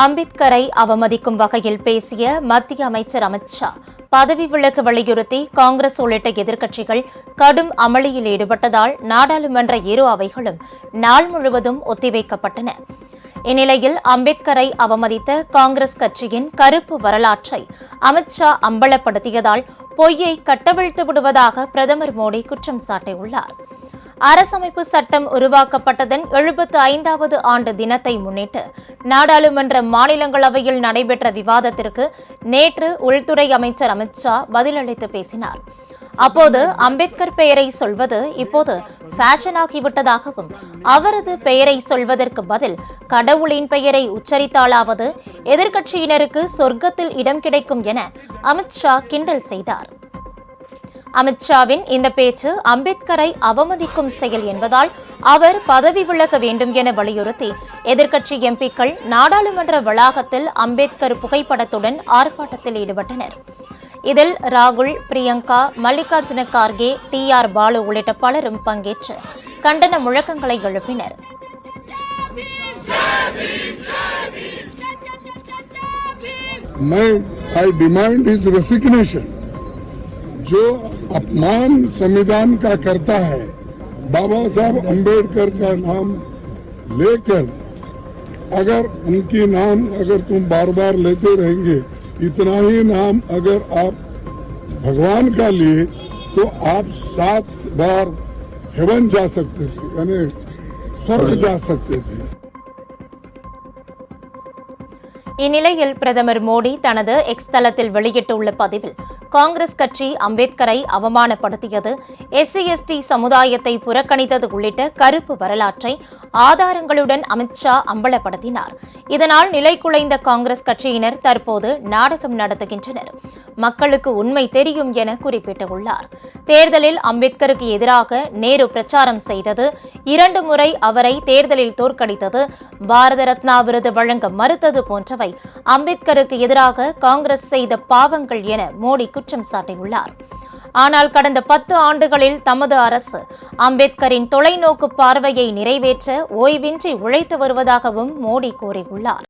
அம்பேத்கரை அவமதிக்கும் வகையில் பேசிய மத்திய அமைச்சர் அமித்ஷா பதவி விலக்கு வலியுறுத்தி காங்கிரஸ் உள்ளிட்ட எதிர்க்கட்சிகள் கடும் அமளியில் ஈடுபட்டதால் நாடாளுமன்ற இரு அவைகளும் நாள் முழுவதும் ஒத்திவைக்கப்பட்டன. இந்நிலையில் அம்பேத்கரை அவமதித்த காங்கிரஸ் கட்சியின் கருப்பு வரலாற்றை அமித்ஷா அம்பலப்படுத்தியதால் பொய்யை கட்டவிழ்த்து விடுவதாக பிரதமர் மோடி குற்றம் சாட்டியுள்ளார். அரசமைப்பு சட்டம் உருவாக்கப்பட்டதன் எழுபத்து ஐந்தாவது ஆண்டு தினத்தை முன்னிட்டு நாடாளுமன்ற மாநிலங்களவையில் நடைபெற்ற விவாதத்திற்கு நேற்று உள்துறை அமைச்சர் அமித்ஷா பதிலளித்து பேசினார். அப்போது அம்பேத்கர் பெயரை சொல்வது இப்போது ஃபேஷனாகிவிட்டதாகவும் அவரது பெயரை சொல்வதற்கு பதில் கடவுளின் பெயரை உச்சரித்தாலாவது எதிர்க்கட்சியினருக்கு சொர்க்கத்தில் இடம் கிடைக்கும் என அமித்ஷா கிண்டல் செய்தார். அமித்ஷாவின் இந்த பேச்சு அம்பேத்கரை அவமதிக்கும் செயல் என்பதால் அவர் பதவி விலக வேண்டும் என வலியுறுத்தி எதிர்க்கட்சி எம்பிக்கள் நாடாளுமன்ற வளாகத்தில் அம்பேத்கர் புகைப்படத்துடன் ஆர்ப்பாட்டத்தில் ஈடுபட்டனர் இதில் ராகுல் பிரியங்கா மல்லிகார்ஜுன கார்கே டி ஆர் பாலு உள்ளிட்ட பலரும் பங்கேற்று கண்டன முழக்கங்களை எழுப்பினர் My, I demand his resignation. जो अपमान संविधान का करता है, बाबा साहब अंबेडकर का नाम लेकर अगर उनकी नाम अगर तुम बार बार लेते रहेंगे, इतना ही नाम अगर आप भगवान का लिए तो आप सात बार हेवन जा सकते थे, यानी स्वर्ग जा सकते थे। இந்நிலையில் பிரதமர் மோடி தனது எக்ஸ் தளத்தில் வெளியிட்டுள்ள பதிவில் காங்கிரஸ் கட்சி அம்பேத்கரை அவமானப்படுத்தியது எஸ்சி எஸ்டி சமுதாயத்தை புறக்கணித்தது உள்ளிட்ட கருப்பு வரலாற்றை ஆதாரங்களுடன் அமித்ஷா அம்பலப்படுத்தினார். இதனால் நிலைகுலைந்த காங்கிரஸ் கட்சியினர் தற்போது நாடகம் நடத்துகின்றனர். மக்களுக்கு உண்மை தெரியும் என குறிப்பிட்டுள்ளார். தேர்தலில் அம்பேத்கருக்கு எதிராக நேரு பிரச்சாரம் செய்தது இரண்டு முறை அவரை தேர்தலில் தோற்கடித்தது பாரத ரத்னா விருது வழங்க மறுத்தது போன்றவை. அம்பேத்கருக்கு எதிராக காங்கிரஸ் செய்த பாவங்கள் என மோடி குற்றம் சாட்டியுள்ளார். ஆனால் கடந்த பத்து ஆண்டுகளில் தமது அரசு அம்பேத்கரின் தொலைநோக்கு பார்வையை நிறைவேற்ற ஓய்வின்றி உழைத்து வருவதாகவும் மோடி கூறியுள்ளார்.